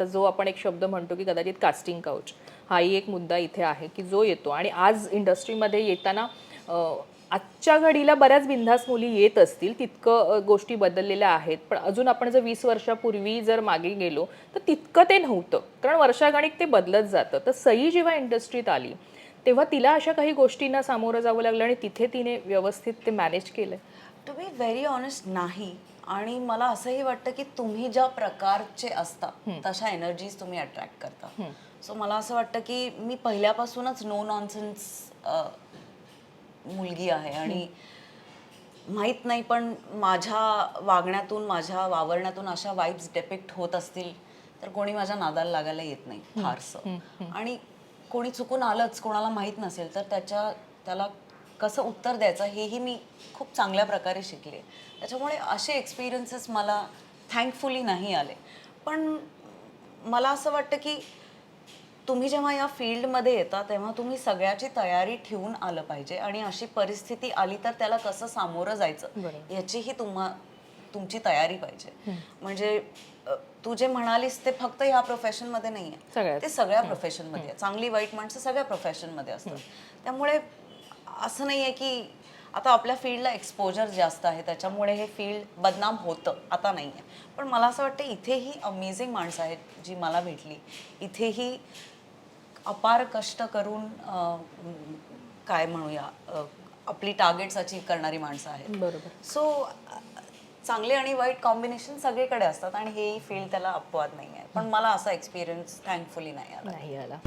आता जो आपण एक शब्द म्हणतो की कदाचित कास्टिंग काउच हाही एक मुद्दा इथे आहे की जो येतो. आणि आज इंडस्ट्रीमध्ये येताना आजच्या घडीला बऱ्याच बिंधास मुली येत असतील तितकं गोष्टी बदललेल्या आहेत. पण अजून आपण जर वीस वर्षापूर्वी जर मागे गेलो तर तितकं ते नव्हतं. कारण वर्षागणिक ते बदलत जातं. तर सई जेव्हा इंडस्ट्रीत आली तेव्हा तिला अशा काही गोष्टींना सामोरं जावं लागलं आणि तिथे तिने व्यवस्थित ते मॅनेज केलं टू बी व्हेरी ऑनेस्ट नाही. आणि मला असंही वाटतं की तुम्ही ज्या प्रकारचे असता तशा एनर्जीज तुम्ही अट्रॅक्ट करता. सो मला असं वाटतं की मी पहिल्यापासूनच नो नॉनसेन्स मुलगी आहे आणि माहीत नाही पण माझ्या वागण्यातून माझ्या वावरण्यातून अशा वाईब्स डेपिक्ट होत असतील तर कोणी माझ्या नादाला लागायला येत नाही फारसं. आणि कोणी चुकून आलंच कोणाला माहीत नसेल तर त्याच्या त्याला कसं उत्तर द्यायचं हेही मी खूप चांगल्या प्रकारे शिकले. त्याच्यामुळे असे एक्सपिरियन्सेस मला थँकफुली नाही आले. पण मला असं वाटतं की तुम्ही जेव्हा या फील्डमध्ये येता तेव्हा तुम्ही सगळ्याची तयारी ठेवून आलं पाहिजे आणि अशी परिस्थिती आली तर त्याला कसं सामोरं जायचं. याचीही तुम्हा तुमची तयारी पाहिजे. म्हणजे तू जे म्हणालीस ते फक्त ह्या प्रोफेशनमध्ये नाही आहे. ते सगळ्या प्रोफेशनमध्ये आहे. चांगली वाईट माणसं सगळ्या प्रोफेशनमध्ये असतात. त्यामुळे असं नाही आहे की आता आपल्या फील्डला एक्सपोजर जास्त आहे त्याच्यामुळे हे फील्ड बदनाम होतं आता नाही आहे पण मला असं वाटतं इथेही अमेझिंग माणसं आहेत जी मला भेटली. इथेही अपार कष्ट करून काय म्हणूया आपली टार्गेट्स अचीव करणारी माणसं आहेत. बरोबर. सो चांगले आणि वाईट कॉम्बिनेशन सगळीकडे असतात आणि हेही फील्ड त्याला अपवाद नाही आहे पण मला असा एक्सपिरियन्स थँकफुली नाही आला. नाही आला.